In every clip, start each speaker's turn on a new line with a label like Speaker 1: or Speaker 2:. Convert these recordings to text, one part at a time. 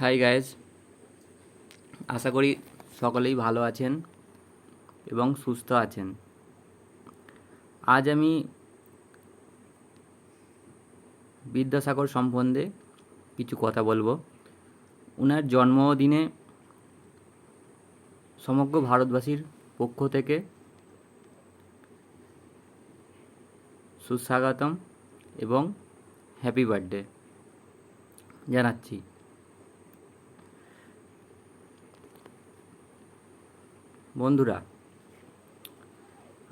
Speaker 1: Hi guys আশা করি সকলেই ভালো আছেন এবং সুস্থ আছেন। আজ আমি বিদ্যাসাগর সম্বন্ধে কিছু কথা বলব। ওনার জন্মদিনে সমগ্র ভারতবাসীর পক্ষ থেকে সুস্বাগতম এবং হ্যাপি বার্থডে জানাচ্ছি। বন্ধুরা,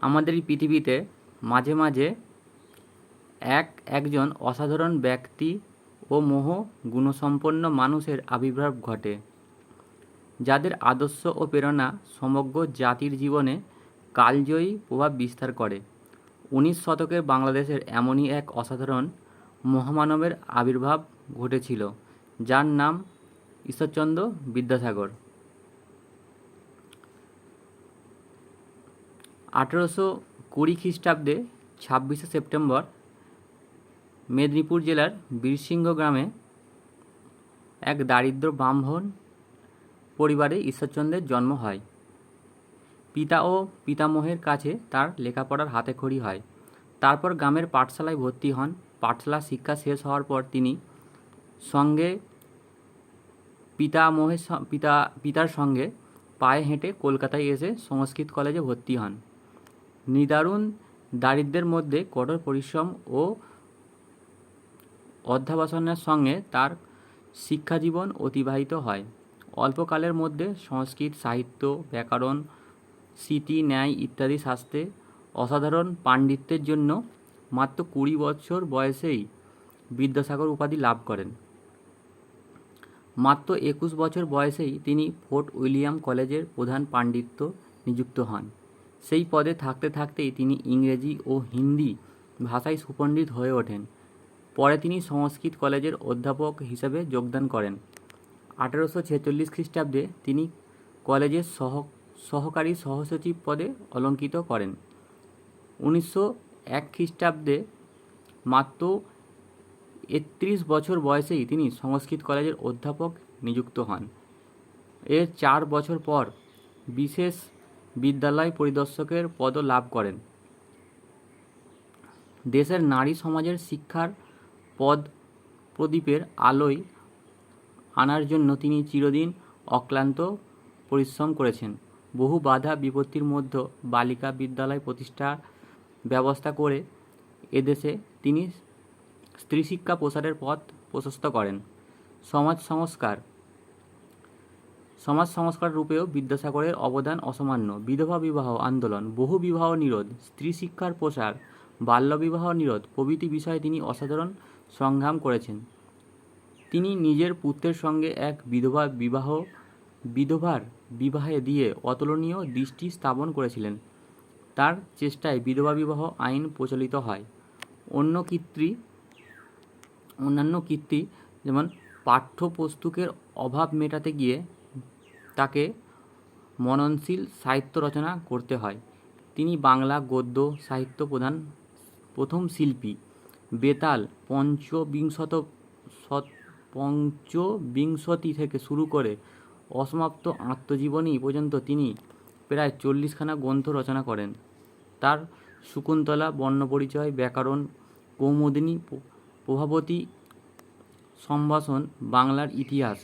Speaker 1: আমাদের এই পৃথিবীতে মাঝে মাঝে এক একজন অসাধারণ ব্যক্তি ও মোহ গুণসম্পন্ন মানুষের আবির্ভাব ঘটে, যাদের আদর্শ ও প্রেরণা সমগ্র জাতির জীবনে কালজয়ী প্রভাব বিস্তার করে। উনিশ শতকের বাংলাদেশের এমনই এক অসাধারণ মহামানবের আবির্ভাব ঘটেছিল, যার নাম ঈশ্বরচন্দ্র বিদ্যাসাগর। আঠেরোশো কুড়ি খ্রিস্টাব্দে ছাব্বিশে সেপ্টেম্বর মেদিনীপুর জেলার বীরসিংহ গ্রামে এক দারিদ্র ব্রাহ্মণ পরিবারে ঈশ্বরচন্দ্রের জন্ম হয়। পিতা ও পিতামহের কাছে তার লেখাপড়ার হাতেখড়ি হয়। তারপর গ্রামের পাঠশালায় ভর্তি হন। পাঠশালা শিক্ষা শেষ হওয়ার পর তিনি সঙ্গে পিতামহের পিতা, পিতার সঙ্গে পায়ে হেঁটে কলকাতায় এসে সংস্কৃত কলেজে ভর্তি হন। নিদারুণ দারিদ্র্যের মধ্যে কঠোর পরিশ্রম ও অধ্যাবাসনের সঙ্গে তার শিক্ষাজীবন অতিবাহিত হয়। অল্পকালের মধ্যে সংস্কৃত, সাহিত্য, ব্যাকরণ, স্মৃতি, ন্যায় ইত্যাদি শাস্ত্রে অসাধারণ পাণ্ডিত্যের জন্য মাত্র কুড়ি বছর বয়সেই বিদ্যাসাগর উপাধি লাভ করেন। মাত্র একুশ বছর বয়সেই তিনি ফোর্ট উইলিয়াম কলেজের প্রধান পাণ্ডিত্য নিযুক্ত হন। সেই পদে থাকতে থাকতেই তিনি ইংরেজি ও হিন্দি ভাষায় সুপণ্ডিত হয়ে ওঠেন। পরে তিনি সংস্কৃত কলেজের অধ্যাপক হিসেবে যোগদান করেন। আঠেরোশো ছেচল্লিশ খ্রিস্টাব্দে তিনি কলেজের সহ, সহকারী সহসচিব পদে অলঙ্কিত করেন। উনিশশো এক খ্রিস্টাব্দে মাত্র একত্রিশ বছর বয়সেই তিনি সংস্কৃত কলেজের অধ্যাপক নিযুক্ত হন। এর চার বছর পর বিশেষ বিদ্যালয় পরিদর্শকের পদ লাভ করেন। দেশের নারী সমাজের শিক্ষার পদ প্রদীপের আলোয় আনার জন্য তিনি চিরদিন অক্লান্ত পরিশ্রম করেছেন। বহু বাধা বিপত্তির মধ্যে বালিকা বিদ্যালয় প্রতিষ্ঠার ব্যবস্থা করে এদেশে তিনি স্ত্রী শিক্ষা প্রসারের পথ প্রশস্ত করেন। সমাজ সংস্কার সমাজ সংস্কার রূপেও বিদ্যাসাগরের অবদান অসামান্য। বিধবা বিবাহ আন্দোলন, বহু বিবাহ নিরোধ, স্ত্রী শিক্ষার প্রসার বাল্যবিবাহ নিরোধ প্রভৃতি বিষয়ে তিনি অসাধারণ সংগ্রাম করেছেন। তিনি নিজের পুত্রের সঙ্গে এক বিধবা বিবাহ, বিধবার বিবাহে দিয়ে অতুলনীয় দৃষ্টি স্থাপন করেছিলেন। তার চেষ্টায় বিধবা বিবাহ আইন প্রচলিত হয়। অন্য কীর্তি, অন্যান্য কীর্তি যেমন পাঠ্যপুস্তকের অভাব মেটাতে গিয়ে তাকে মননশীল সাহিত্য রচনা করতে হয়। তিনি বাংলা গদ্য সাহিত্য প্রধান প্রথম শিল্পী। বেতাল পঞ্চবিংশত পঞ্চবিংশতি থেকে শুরু করে অসমাপ্ত আত্মজীবনী পর্যন্ত তিনি প্রায় চল্লিশখানা গ্রন্থ রচনা করেন। তার শকুন্তলা, বর্ণপরিচয়, ব্যাকরণ, কৌমুদিনী প্রভাবতী সম্ভাষণ, বাংলার ইতিহাস।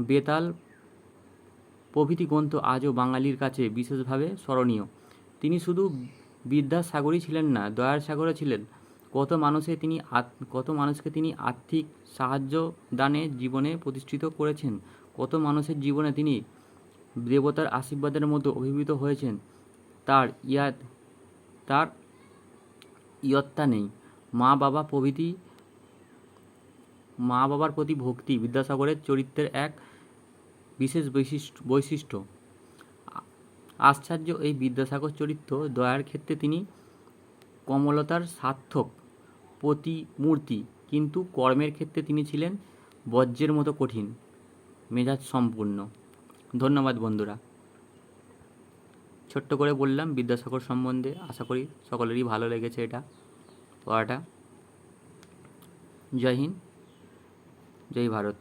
Speaker 1: বেতাল প্রভৃতি গ্রন্থ আজও বাঙালির কাছে বিশেষভাবে স্মরণীয়। তিনি শুধু বিদ্যাসাগরই ছিলেন না দয়ার সাগরও ছিলেন। কত মানুষে তিনি কত মানুষকে তিনি আর্থিক সাহায্য দানে জীবনে প্রতিষ্ঠিত করেছেন, কত মানুষের জীবনে তিনি দেবতার আশীর্বাদের মতো অভিভূত হয়েছেন, তার ইয়াদ, তার ইয়ত্তা নেই। মা বাবা প্রভৃতি, মা বাবার প্রতি ভক্তি বিদ্যাসাগরের চরিত্রের এক বিশেষ বৈশিষ্ট্য বৈশিষ্ট্য। আশ্চর্য এই বিদ্যাসাগর চরিত্র দয়ার ক্ষেত্রে তিনি কমলতার সার্থক প্রতিমূর্তি, কিন্তু কর্মের ক্ষেত্রে তিনি ছিলেন বজ্রের মতো কঠিন মেজাজ সম্পূর্ণ ধন্যবাদ বন্ধুরা। ছোট্ট করে বললাম, বিদ্যাসাগর সম্বন্ধে আশা করি সকলেরই ভালো লেগেছে এটা পড়াটা। জয় হিন্দ, জয় ভারত।